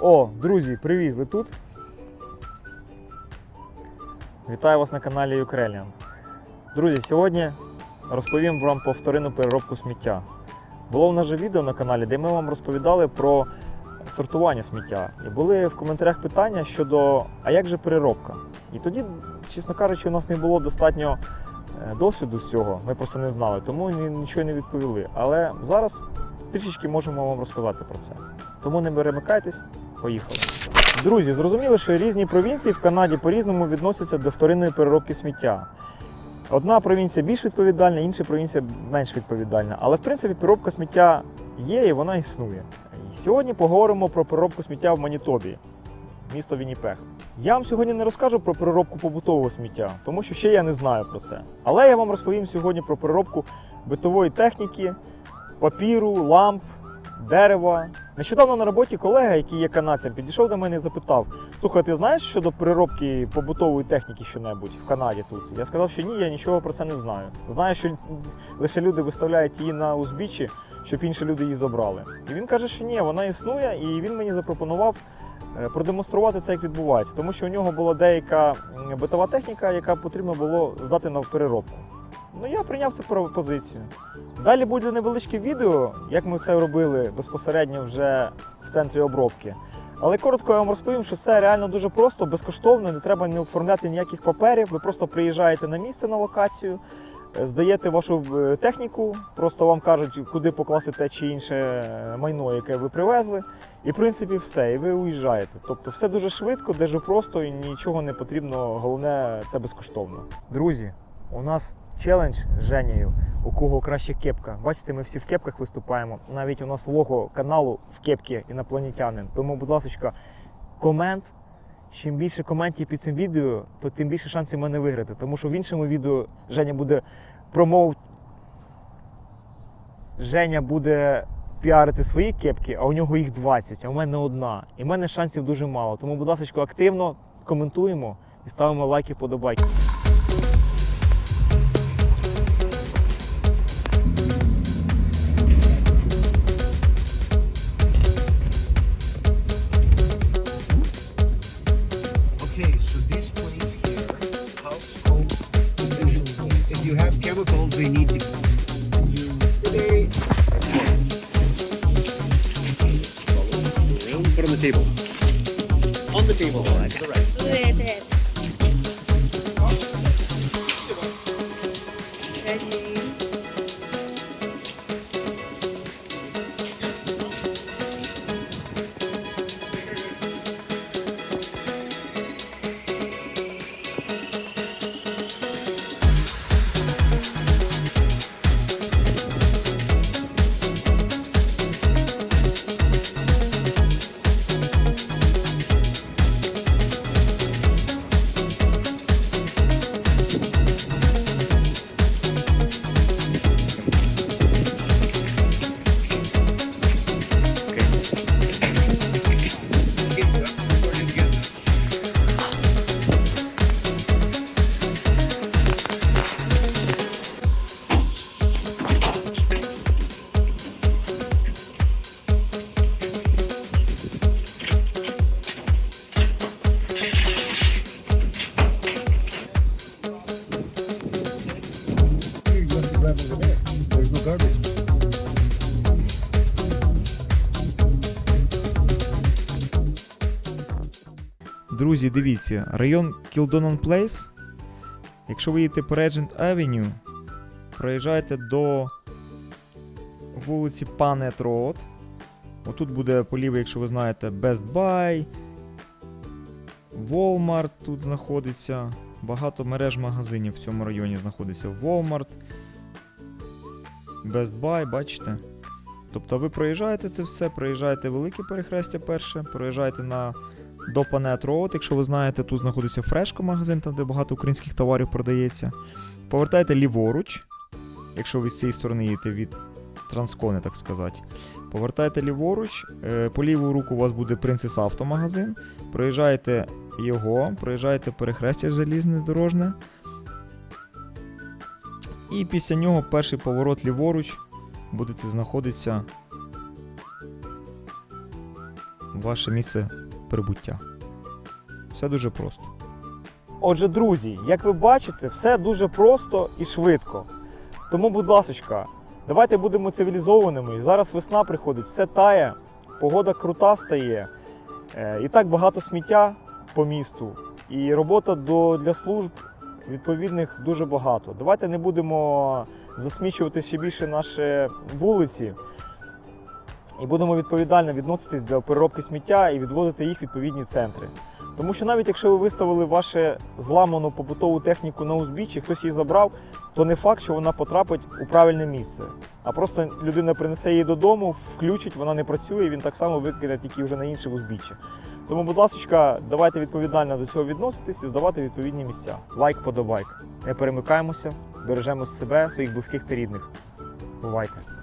О, друзі, привіт! Ви тут? Вітаю вас на каналі Ukrainian. Друзі, сьогодні розповім вам про вторинну переробку сміття. Було в нас же відео на каналі, де ми вам розповідали про сортування сміття. І були в коментарях питання щодо, а як же переробка? І тоді, чесно кажучи, у нас не було достатньо е, досвіду з цього, ми просто не знали, тому нічого не відповіли. Але зараз трішечки можемо вам розказати про це. Тому не перемикайтесь, поїхали. Друзі, зрозуміло, що різні провінції в Канаді по-різному відносяться до вторинної переробки сміття. Одна провінція більш відповідальна, інша провінція менш відповідальна. Але в принципі переробка сміття є і вона існує. Сьогодні поговоримо про переробку сміття в Манітобі, місто Вінніпег. Я вам сьогодні не розкажу про переробку побутового сміття, тому що ще я не знаю про це. Але я вам розповім сьогодні про переробку битової техніки, папіру, ламп, дерева. Нещодавно на роботі колега, який є канадцем, підійшов до мене і запитав: Слухай, ти знаєш щодо переробки побутової техніки що-небудь в Канаді тут? Я сказав, що ні, я нічого про це не знаю. Знаю, що лише люди виставляють її на узбіччі, щоб інші люди її забрали. І він каже, що ні, вона існує, і він мені запропонував е, продемонструвати це, як відбувається, тому що у нього була деяка битова техніка, яка потрібно було здати на переробку. Ну я прийняв цю пропозицію. Далі буде невеличке відео, як ми це робили безпосередньо вже в центрі обробки. Але коротко я вам розповім, що це реально дуже просто, безкоштовно, не треба не оформляти ніяких паперів. Ви просто приїжджаєте на місце на локацію, е, здаєте вашу е, техніку, просто вам кажуть, куди покласти те чи інше майно, яке ви привезли. І в принципі все, і ви уїжджаєте. Тобто все дуже швидко, дуже просто і нічого не потрібно. Головне, це безкоштовно. Друзі, у нас челендж з Женєю, у кого краще кепка. Бачите, ми всі в кепках виступаємо. Навіть у нас лого каналу в кепці інопланетянин. Тому, будь ласка, комент. Чим більше коментів під цим відео, то тим більше шансів мене виграти. Тому що в іншому відео Женя буде промов. Женя буде піарити свої кепки, а у нього їх 20, а у мене одна. І в мене шансів дуже мало. Тому, будь ласка, активно коментуємо і ставимо лайки, подобайки. here. If you have chemicals, they need to. Put on the table. On the table. All right. I the it. Друзі, дивіться, район Кілдонан Плейс. Якщо ви їдете по Regent Avenue, проїжджаєте до вулиці Panet Road. Отут буде поліве, якщо ви знаєте, Best Buy, Walmart тут знаходиться. Багато мереж магазинів в цьому районі знаходиться. Walmart, Best Buy, бачите? Тобто ви проїжджаєте це все, проїжджаєте велике перехрестя перше, проїжджаєте на до Панет Road, якщо ви знаєте, тут знаходиться Фрешко магазин, там де багато українських товарів продається. Повертайте ліворуч, якщо ви з цієї сторони їдете від Транскони, так сказати. Повертайте ліворуч, е, по ліву руку у вас буде Auto магазин. Проїжджаєте його, проїжджаєте перехрестя залізне дорожне. І після нього перший поворот ліворуч будете знаходитися ваше місце прибуття. Все дуже просто. Отже, друзі, як ви бачите, все дуже просто і швидко. Тому, будь ласка, давайте будемо цивілізованими. Зараз весна приходить, все тає, погода крута стає. Е, І так багато сміття по місту. І робота для служб відповідних дуже багато. Давайте не будемо засмічувати ще більше наші вулиці. І будемо відповідально відноситись до переробки сміття і відвозити їх в відповідні центри. Тому що навіть якщо ви виставили вашу зламану побутову техніку на узбіччі, хтось її забрав, то не факт, що вона потрапить у правильне місце. А просто людина принесе її додому, включить, вона не працює, і він так само викине тільки вже на інше узбіччя. Тому, будь ласка, давайте відповідально до цього відноситись і здавати відповідні місця. Лайк, подобайк. Не перемикаємося, бережемо себе, своїх близьких та рідних. Бувайте!